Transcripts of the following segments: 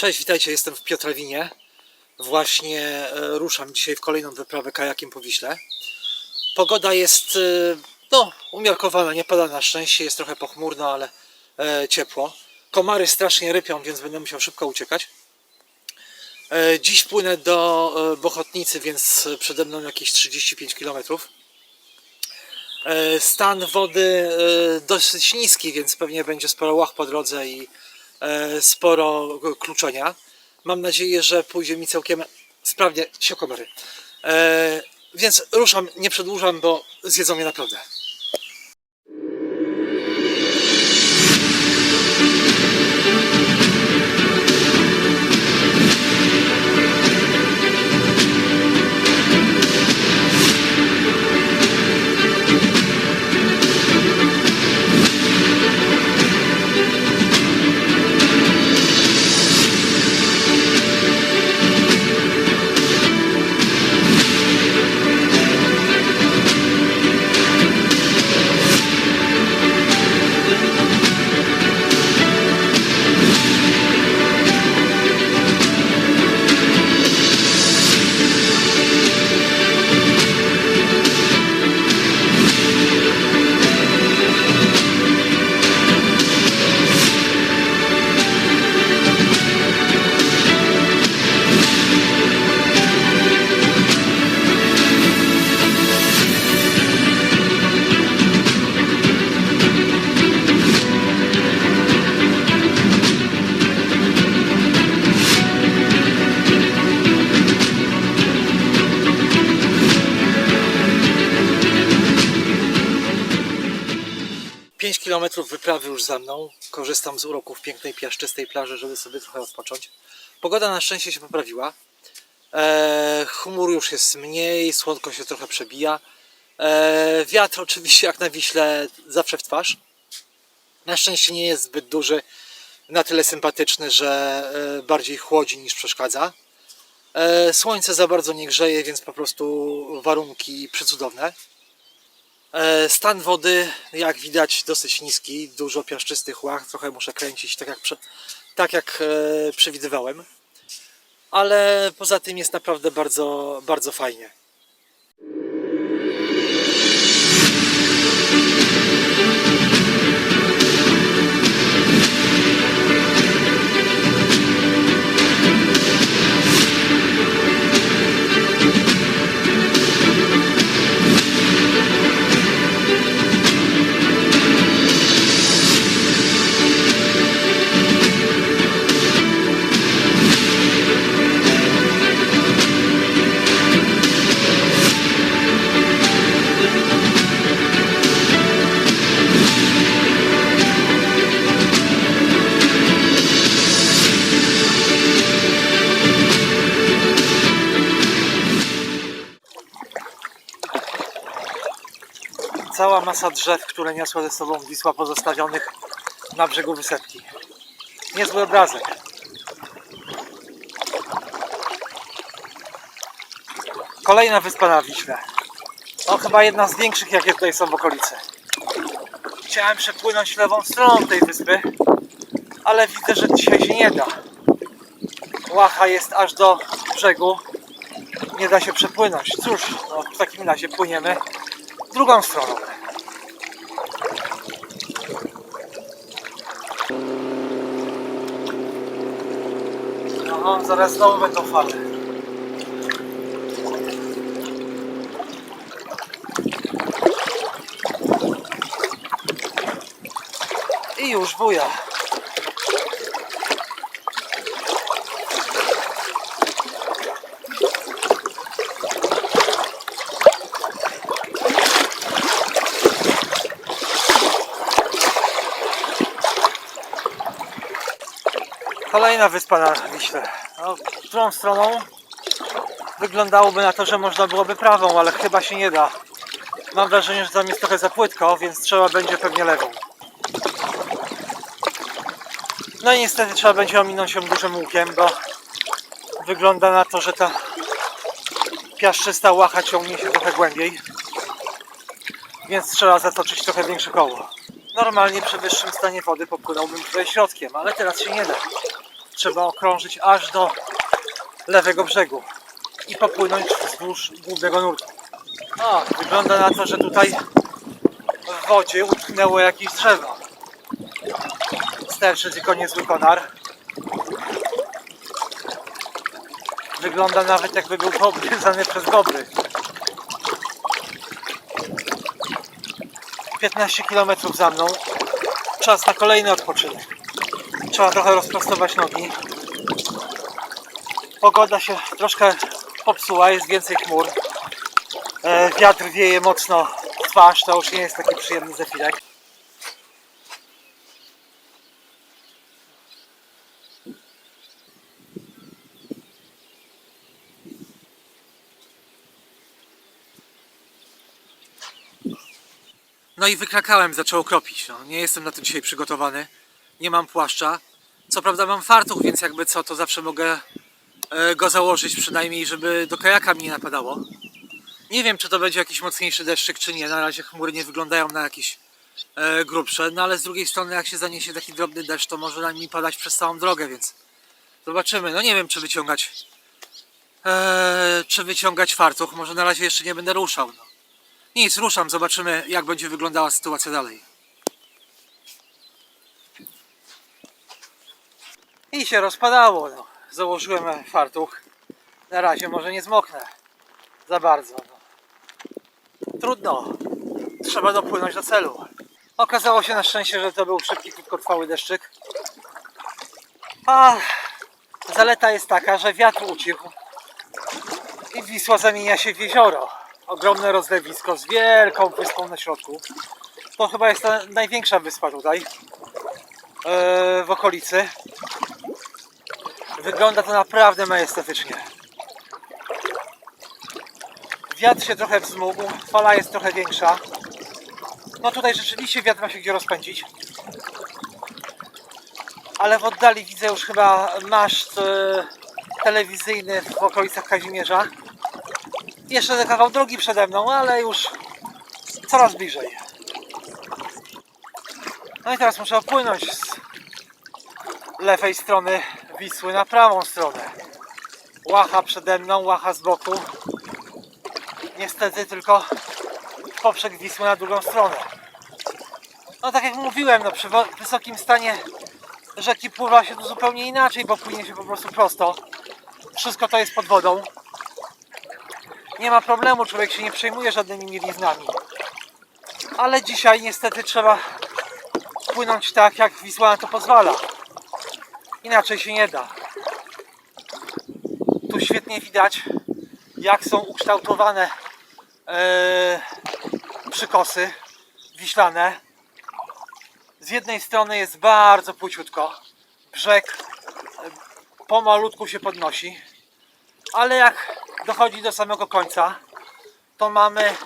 Cześć, witajcie, jestem w Piotrawinie. Właśnie e, ruszam dzisiaj w kolejną wyprawę kajakiem po Wiśle. Pogoda jest e, no, umiarkowana, nie pada na szczęście, jest trochę pochmurno, ale e, ciepło. Komary strasznie rypią, więc będę musiał szybko uciekać. E, dziś płynę do e, Bochotnicy, więc przede mną jakieś 35 km. E, Stan wody e, dosyć niski, więc pewnie będzie sporo łach po drodze i sporo kluczenia. Mam nadzieję, że pójdzie mi całkiem sprawnie siokomery. E, więc ruszam, nie przedłużam, bo zjedzą mnie naprawdę. Kilometrów wyprawy już za mną. Korzystam z uroków pięknej, piaszczystej plaży, żeby sobie trochę odpocząć. Pogoda na szczęście się poprawiła. Eee, chmur już jest mniej, słodko się trochę przebija. Eee, wiatr oczywiście jak na Wiśle zawsze w twarz. Na szczęście nie jest zbyt duży, na tyle sympatyczny, że e, bardziej chłodzi niż przeszkadza. E, Słońce za bardzo nie grzeje, więc po prostu warunki przecudowne. E, Stan wody, jak widać, dosyć niski, dużo piaszczystych łach, trochę muszę kręcić, tak jak, tak jak e, przewidywałem. Ale poza tym jest naprawdę bardzo, bardzo fajnie. Cała masa drzew, które niosła ze sobą Wisła pozostawionych na brzegu wysepki. Niezły obrazek. Kolejna wyspa na Wiśle. To chyba jedna z większych, jakie tutaj są w okolicy. Chciałem przepłynąć lewą stroną tej wyspy, ale widzę, że dzisiaj się nie da. Łacha jest aż do brzegu. Nie da się przepłynąć. Cóż, no w takim razie płyniemy drugą stroną. No, zaraz znowu będą fale. I już buja. Kolejna wyspa na Wiśle. No, którą stroną wyglądałoby na to, że można byłoby prawą, ale chyba się nie da. Mam wrażenie, że tam jest trochę za płytko, więc trzeba będzie pewnie lewą. No i niestety trzeba będzie ominąć ją dużym łukiem, bo wygląda na to, że ta piaszczysta łacha ciągnie się trochę głębiej. Więc trzeba zatoczyć trochę większe koło. Normalnie przy wyższym stanie wody popłynąłbym tutaj środkiem, ale teraz się nie da. Trzeba okrążyć aż do lewego brzegu i popłynąć wzdłuż głównego nurtu. O, wygląda na to, że tutaj w wodzie utknęło jakieś drzewo. Sterczy tylko niezły konar. Wygląda nawet jakby był poobgryzany przez bobry. 15 km za mną. Czas na kolejny odpoczynek. Trzeba trochę rozprostować nogi. Pogoda się troszkę popsuła, jest więcej chmur. E, wiatr wieje mocno w twarz, to już nie jest taki przyjemny zefirek. No i wykrakałem, zaczęło kropić. No, nie jestem na to dzisiaj przygotowany. Nie mam płaszcza. Co prawda mam fartuch, więc jakby co, to zawsze mogę e, go założyć przynajmniej, żeby do kajaka mi nie napadało. Nie wiem, czy to będzie jakiś mocniejszy deszczyk, czy nie. Na razie chmury nie wyglądają na jakieś e, grubsze. No ale z drugiej strony, jak się zaniesie taki drobny deszcz, to może na nim padać przez całą drogę, więc zobaczymy. No nie wiem, czy wyciągać e, czy wyciągać fartuch. Może na razie jeszcze nie będę ruszał. No. Nic, ruszam, zobaczymy jak będzie wyglądała sytuacja dalej. I się rozpadało. No. Założyłem fartuch. Na razie może nie zmoknę za bardzo. No. Trudno. Trzeba dopłynąć do celu. Okazało się na szczęście, że to był szybki, krótkotrwały deszczyk. A zaleta jest taka, że wiatr ucichł i Wisła zamienia się w jezioro. Ogromne rozlewisko z wielką wyspą na środku. To chyba jest największa wyspa tutaj e, w okolicy. Wygląda to naprawdę majestatycznie. Wiatr się trochę wzmógł, fala jest trochę większa. No tutaj rzeczywiście wiatr ma się gdzie rozpędzić. Ale w oddali widzę już chyba maszt e, telewizyjny w okolicach Kazimierza. Jeszcze kawał drogi przede mną, ale już coraz bliżej. No i teraz muszę opłynąć z lewej strony Wisły na prawą stronę. Łacha przede mną, łacha z boku. Niestety tylko poprzek Wisły na drugą stronę. No tak jak mówiłem, no, przy wysokim stanie rzeki pływa się tu zupełnie inaczej, bo płynie się po prostu prosto. Wszystko to jest pod wodą. Nie ma problemu, człowiek się nie przejmuje żadnymi mieliznami. Ale dzisiaj niestety trzeba płynąć tak, jak Wisła na to pozwala. Inaczej się nie da. Tu świetnie widać, jak są ukształtowane e, przykosy wiślane. Z jednej strony jest bardzo płyciutko. Brzeg e, pomalutku się podnosi. Ale jak dochodzi do samego końca, to mamy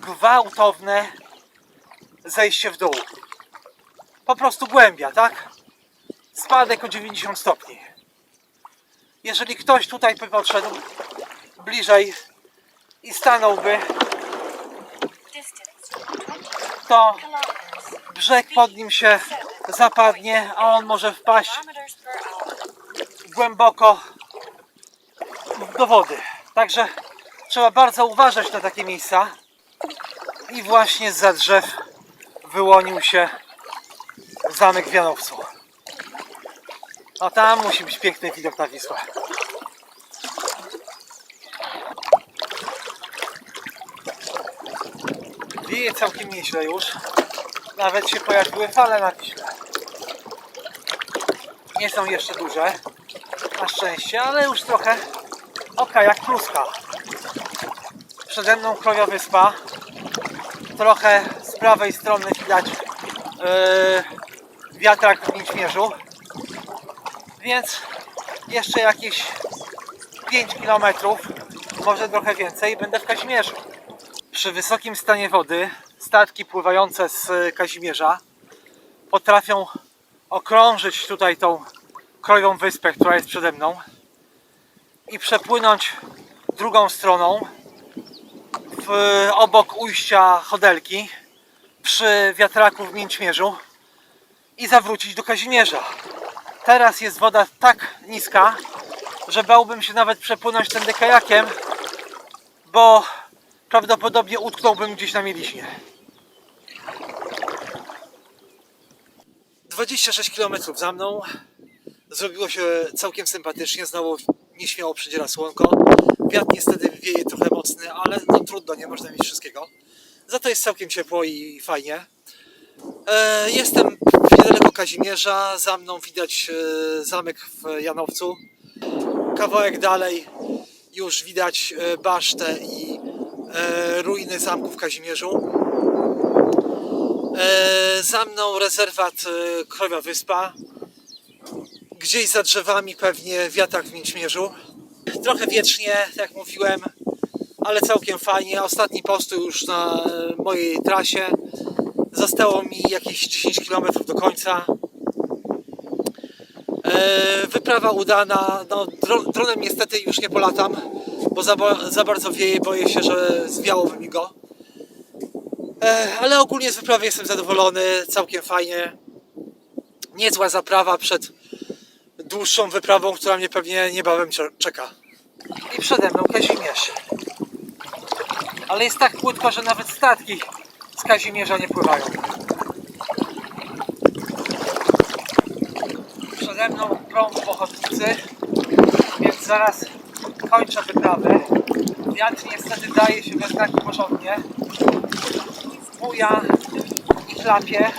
gwałtowne zejście w dół. Po prostu głębia, tak? Spadek o 90 stopni. Jeżeli ktoś tutaj by podszedł bliżej i stanąłby, Distance 20 to brzeg pod nim się zapadnie, a on może wpaść głęboko do wody. Także trzeba bardzo uważać na takie miejsca. I właśnie za drzew wyłonił się zamek w A tam musi być piękny widok na Wisłę. Wieje całkiem nieźle już. Nawet się pojawiły fale na Wiśle. Nie są jeszcze duże, na szczęście, ale już trochę oka jak pluska. Przede mną Krowia Wyspa. Trochę z prawej strony widać yy, wiatrak w Mięćmierzu. Więc jeszcze jakieś 5 km, może trochę więcej, będę w Kazimierzu. Przy wysokim stanie wody statki pływające z Kazimierza potrafią okrążyć tutaj tą krojową wyspę, która jest przede mną i przepłynąć drugą stroną w, obok ujścia Chodelki przy wiatraku w Mięćmierzu i zawrócić do Kazimierza. Teraz jest woda tak niska, że bałbym się nawet przepłynąć tędy kajakiem, bo prawdopodobnie utknąłbym gdzieś na mieliźnie. 26 km za mną. Zrobiło się całkiem sympatycznie. Znowu nieśmiało przedziera słonko. Wiatr niestety wieje trochę mocny, ale no trudno, nie można mieć wszystkiego. Za to jest całkiem ciepło i fajnie. E, jestem Kazimierza. Za mną widać e, zamek w Janowcu. Kawałek dalej już widać e, basztę i e, ruiny zamku w Kazimierzu. Za mną rezerwat Krowia Wyspa. Gdzieś za drzewami pewnie wiatrak w Mięćmierzu. Trochę wiecznie, jak mówiłem, ale całkiem fajnie. Ostatni postój już na mojej trasie. Zostało mi jakieś 10 km do końca. E, Wyprawa udana. No, dro- dronem niestety już nie polatam, bo za, za bardzo wieje. Boję się, że zwiałoby mi go. E, Ale ogólnie z wyprawy jestem zadowolony, całkiem fajnie. Niezła zaprawa przed dłuższą wyprawą, która mnie pewnie niebawem cze- czeka. I przede mną Kazimierz. Ale jest tak płytko, że nawet statki Kazimierza nie pływają. Przede mną ochotnicy, więc zaraz kończę wyprawę. Wiatr niestety daje się we znaki porządnie buja i chlapie.